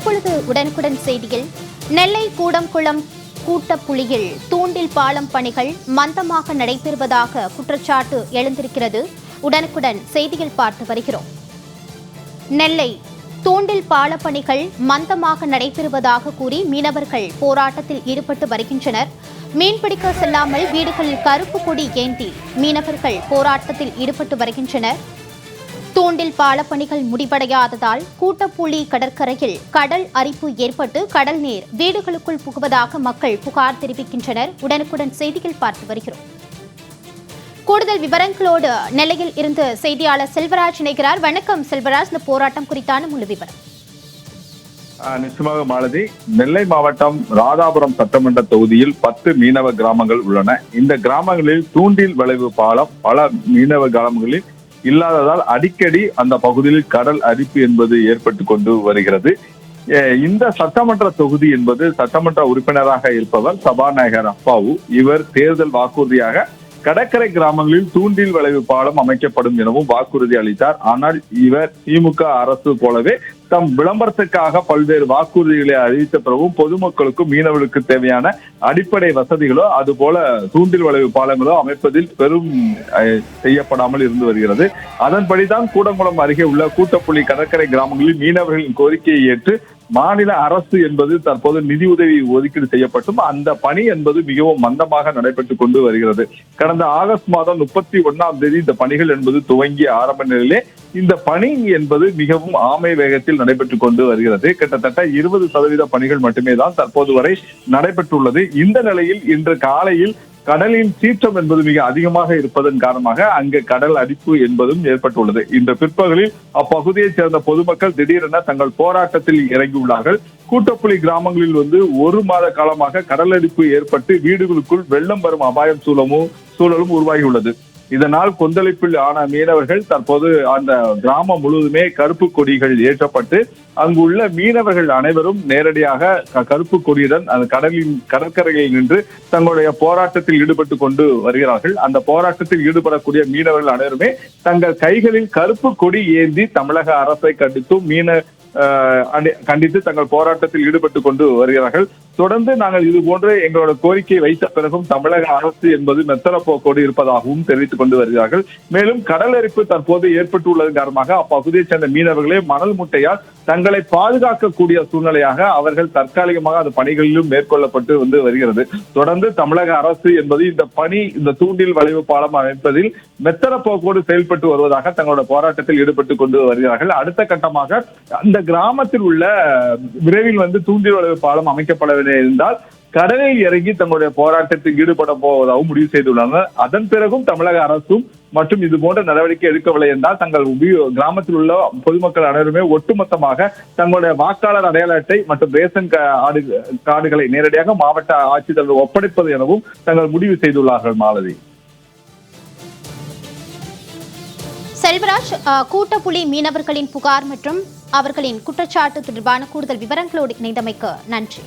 தற்பொழுது உடனுக்குடன் செய்தியில் நெல்லை கூடங்குளம் கூட்டப்புலியில் தூண்டில் பாலம் பணிகள் மந்தமாக நடைபெறுவதாக குற்றச்சாட்டு எழுந்திருக்கிறது. உடனுக்குடன் செய்தியில் பார்த்து வருகிறோம். நெல்லை தூண்டில் பாலப்பணிகள் மந்தமாக நடைபெறுவதாக கூறி மீனவர்கள் போராட்டத்தில் ஈடுபட்டு வருகின்றனர். மீன்பிடிக்க செல்லாமல் வீடுகளில் கருப்பு கொடி ஏந்தி மீனவர்கள் போராட்டத்தில் ஈடுபட்டு வருகின்றனர். தூண்டில் பாலப்பணிகள் முடிவடையாததால் கூட்டப்புலி கடற்கரையில் கடல் அரிப்பு ஏற்பட்டு கடல் நீர் வீடுகளுக்குள் புகுவதாக மக்கள் புகார் தெரிவிக்கின்றனர். உடனுக்குடன் செய்திகள் பார்த்து வருகிறோம். கூடுதல் விவரங்களோடு நெல்லையில் இருந்து செய்தியாளர் செல்வராஜ் இணைகிறார். வணக்கம் செல்வராஜ். இந்த போராட்டம் குறித்தான முழு விவரம். ஆஹ் நிச்சயமாக மாலதி நெல்லை மாவட்டம் ராதாபுரம் சட்டமன்ற தொகுதியில் பத்து மீனவ கிராமங்கள் உள்ளன. இந்த கிராமங்களில் தூண்டில் வளைவு பாலம் பல மீனவ கிராமங்களில் இல்லாததால் அடிக்கடி அந்த பகுதியில் கடல் அரிப்பு என்பது ஏற்பட்டு கொண்டு வருகிறது. இந்த சட்டமன்ற தொகுதி என்பது சட்டமன்ற உறுப்பினராக இருப்பவர் சபாநாயகர் அப்பாவு. இவர் தேர்தல் வாக்குறுதியாக கடற்கரை கிராமங்களில் தூண்டில் விளைவு பாலம் அமைக்கப்படும் எனவும் வாக்குறுதி அளித்தார். ஆனால் இவர் திமுக அரசு போலவே தம் விளம்பரத்துக்காக பல்வேறு வாக்குறுதிகளை அறிவித்த பிறகும் பொதுமக்களுக்கும் மீனவர்களுக்கு தேவையான அடிப்படை வசதிகளோ அதுபோல தூண்டில் வளைவு பாலங்களோ அமைப்பதில் பெரும் செய்யப்படாமல் இருந்து வருகிறது. அதன்படிதான் கூடங்குளம் அருகே உள்ள கூட்டப்புள்ளி கடற்கரை கிராமங்களில் மீனவர்களின் கோரிக்கையை ஏற்று மாநில அரசு என்பது தற்போது நிதி உதவி ஒதுக்கீடு செய்யப்பட்டும். அந்த பணி என்பது மிகவும் மந்தமாக நடைபெற்றுக் கொண்டு வருகிறது. கடந்த ஆகஸ்ட் மாதம் முப்பத்தி ஒன்னாம் தேதி இந்த பணிகள் என்பது துவங்கிய ஆரம்ப நிலையிலே இந்த பணி என்பது மிகவும் ஆமை வேகத்தில் நடைபெற்றுக் கொண்டு வருகிறது. கிட்டத்தட்ட இருபது சதவீத பணிகள் மட்டுமே தான் தற்போது வரை நடைபெற்றுள்ளது. இந்த நிலையில் இன்று காலையில் கடலின் சீற்றம் என்பது மிக அதிகமாக இருப்பதன் காரணமாக அங்கு கடல் அடிப்பு என்பதும் ஏற்பட்டுள்ளது. இந்த பிற்பகலில் அப்பகுதியைச் சேர்ந்த பொதுமக்கள் திடீரென தங்கள் போராட்டத்தில் இறங்கியுள்ளார்கள். கூட்டப்புலி கிராமங்களில் வந்து ஒரு மாத காலமாக கடல் அடிப்பு ஏற்பட்டு வீடுகளுக்குள் வெள்ளம் வரும் அபாயம் சூழமும் சூழலும் உருவாகியுள்ளது. இதனால் கொந்தளிப்பில் ஆன மீனவர்கள் தற்போது அந்த கிராமம் முழுவதுமே கருப்பு கொடிகள் ஏற்றப்பட்டு அங்குள்ள மீனவர்கள் அனைவரும் நேரடியாக கருப்பு கொடியுடன் அந்த கடலின் கடற்கரையில் நின்று தங்களுடைய போராட்டத்தில் ஈடுபட்டு கொண்டு வருகிறார்கள். அந்த போராட்டத்தில் ஈடுபடக்கூடிய மீனவர்கள் அனைவருமே தங்கள் கைகளில் கருப்பு கொடி ஏந்தி தமிழக அரசை கண்டித்தும் மீன கண்டித்து தங்கள் போராட்டத்தில் ஈடுபட்டு கொண்டு வருகிறார்கள். தொடர்ந்து நாங்கள் இது போன்று எங்களோட கோரிக்கையை வைத்த பிறகும் தமிழக அரசு என்பது மெத்தன போக்கோடு இருப்பதாகவும் தெரிவித்துக் கொண்டு வருகிறார்கள். மேலும் கடல் அரிப்பு தற்போது ஏற்பட்டுள்ளதன் காரணமாக அப்பகுதியைச் சேர்ந்த மீனவர்களே மணல் முட்டையால் தங்களை பாதுகாக்கக்கூடிய சூழ்நிலையாக அவர்கள் தற்காலிகமாக அந்த பணிகளிலும் மேற்கொள்ளப்பட்டு வந்து வருகிறது. தொடர்ந்து தமிழக அரசு என்பது இந்த பணி இந்த தூண்டில் வளைவு பாலம் அமைப்பதில் மெத்தன போக்கோடு செயல்பட்டு வருவதாக தங்களோட போராட்டத்தில் ஈடுபட்டு கொண்டு வருகிறார்கள். அடுத்த கட்டமாக அந்த கிராமத்தில் உள்ள விரைவில் வந்து தூண்டில் வளைவு பாலம் அமைக்கப்படவில்லை இருந்தால் கடலில் இறங்கி தங்களுடைய போராட்டத்தில் ஈடுபட போவதாகவும் முடிவு செய்துள்ளனர் அதன் பிறகும் தமிழக அரசும் மற்றும் இது போன்ற நடவடிக்கை எடுக்கவில்லை என்றால் தங்கள் கிராமத்தில் உள்ள பொதுமக்கள் அனைவருமே ஒட்டுமொத்தமாக தங்களுடைய வாக்காளர் அடையாள அட்டை மற்றும் ரேஷன் கா- கார்டுகளை நேரடியாக மாவட்ட ஆட்சித்தலைவர் ஒப்படைப்பது எனவும் தங்கள் முடிவு செய்துள்ளார்கள் மாலதி. செல்வராஜ் கூட்டப்புலி மீனவர்களின் புகார் மற்றும் அவர்களின் குற்றச்சாட்டு தொடர்பான கூடுதல் விவரங்களோடு இணைந்தமைக்கு நன்றி.